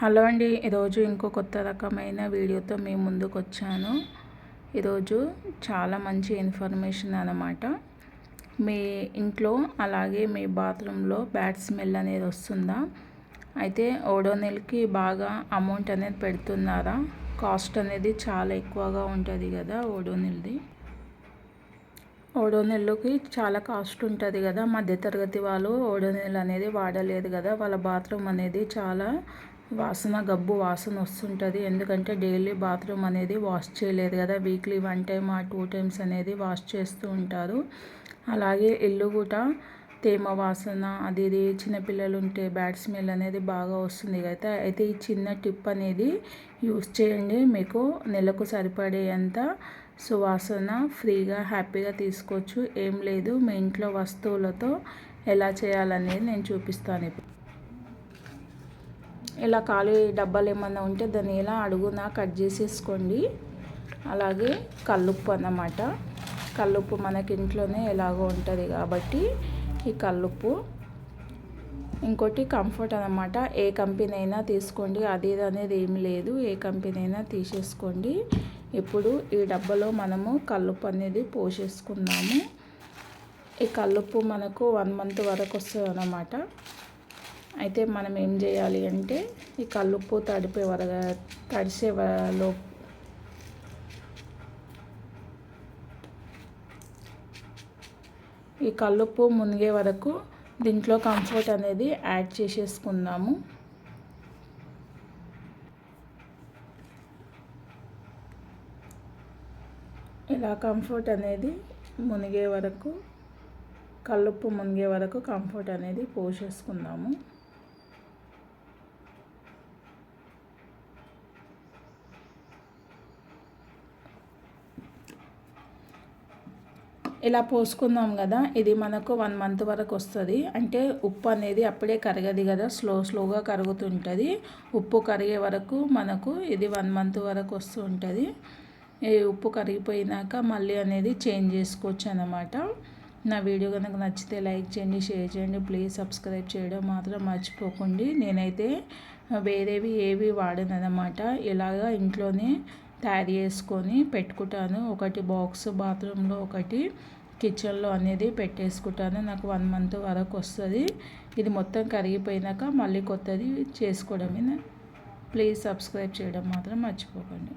Hello అండి ఈరోజు ఇంకో కొత్త రకమైన వీడియోతో మేము ముందుకు వచ్చాను ఈరోజు చాలా మంచి ఇన్ఫర్మేషన్ అనమాట మీ ఇంట్లో అలాగే మీ బాత్రూంలో బ్యాడ్ స్మెల్ అనేది వస్తుందా? అయితే ఓడోనెల్కి బాగా అమౌంట్ అనేది పెడుతున్నారా? కాస్ట్ అనేది చాలా ఎక్కువగా ఉంటుంది కదా ఓడోనెల్ది ఓడోనెల్లుకి చాలా కాస్ట్ ఉంటుంది కదా. మధ్యతరగతి వాళ్ళు ఓడోనెల్ అనేది వాడలేదు కదా. వాళ్ళ బాత్రూమ్ అనేది చాలా వాసన గబ్బు వాసన వస్తుంటుంది. ఎందుకంటే డైలీ బాత్రూమ్ అనేది వాష్ చేయలేదు కదా. వీక్లీ వన్ టైం ఆ టూ టైమ్స్ అనేది వాష్ చేస్తూ ఉంటారు. అలాగే ఇల్లు కూడా తేమ వాసన అది ఇది చిన్నపిల్లలు ఉంటే బ్యాడ్ స్మెల్ అనేది బాగా వస్తుంది కదా. అయితే ఈ చిన్న టిప్ అనేది యూస్ చేయండి. మీకు నెలకు సరిపడేంత సువాసన ఫ్రీగా హ్యాపీగా తీసుకోవచ్చు. ఏం లేదు. మీ ఇంట్లో వస్తువులతో ఎలా చేయాలనేది నేను చూపిస్తాను ఇప్పుడు. ఇలా ఖాళీ డబ్బాలు ఏమన్నా ఉంటే దాన్ని ఇలా అడుగునా కట్ చేసేసుకోండి. అలాగే కల్లుప్పు అన్నమాట. కల్లుప్పు మనకి ఇంట్లోనే ఎలాగో ఉంటుంది కాబట్టి ఈ కల్లుప్పు. ఇంకోటి కంఫర్ట్ అనమాట ఏ కంపెనీ అయినా తీసుకోండి. అది అనేది ఏమి లేదు. ఏ కంపెనీ అయినా తీసేసుకోండి. ఇప్పుడు ఈ డబ్బాలో మనము కల్లుప్పు అనేది పోసేసుకుందాము. ఈ కల్లుప్పు మనకు వన్ మంత్ వరకు వస్తుంది అన్నమాట. అయితే మనం ఏం చేయాలి అంటే ఈ కల్లుప్పు తడిపే వరగ తడిసే లో ఈ కల్లుప్పు మునిగే వరకు దీంట్లో కంఫర్ట్ అనేది యాడ్ చేసేసుకుందాము. ఇలా కంఫర్ట్ అనేది మునిగే వరకు కల్లుప్పు మునిగే వరకు కంఫర్ట్ అనేది పోసేసుకుందాము. ఇలా పోసుకుందాం కదా ఇది మనకు వన్ మంత్ వరకు వస్తుంది. అంటే ఉప్పు అనేది అప్పుడే కరగదు కదా స్లో స్లోగా కరుగుతుంటుంది. ఉప్పు కరిగే వరకు మనకు ఇది వన్ మంత్ వరకు వస్తూ ఉంటుంది. ఈ ఉప్పు కరిగిపోయినాక మళ్ళీ అనేది చేంజ్ చేసుకోవచ్చు అన్నమాట. నా వీడియో కనుక నచ్చితే లైక్ చేయండి షేర్ చేయండి ప్లీజ్ సబ్స్క్రైబ్ చేయడం మాత్రం మర్చిపోకండి. నేనైతే వేరేవి ఏవి వాడనమాట ఇలాగా ఇంట్లోనే తయారు చేసుకొని పెట్టుకుంటాను. ఒకటి బాక్స్ బాత్రూంలో ఒకటి కిచెన్లో అనేది పెట్టేసుకుంటాను. నాకు వన్ మంత్ వరకు వస్తుంది. ఇది మొత్తం కరిగిపోయినాక మళ్ళీ కొత్తది చేసుకోవడమే ప్లీజ్ సబ్స్క్రైబ్ చేయడం మాత్రం మర్చిపోకండి.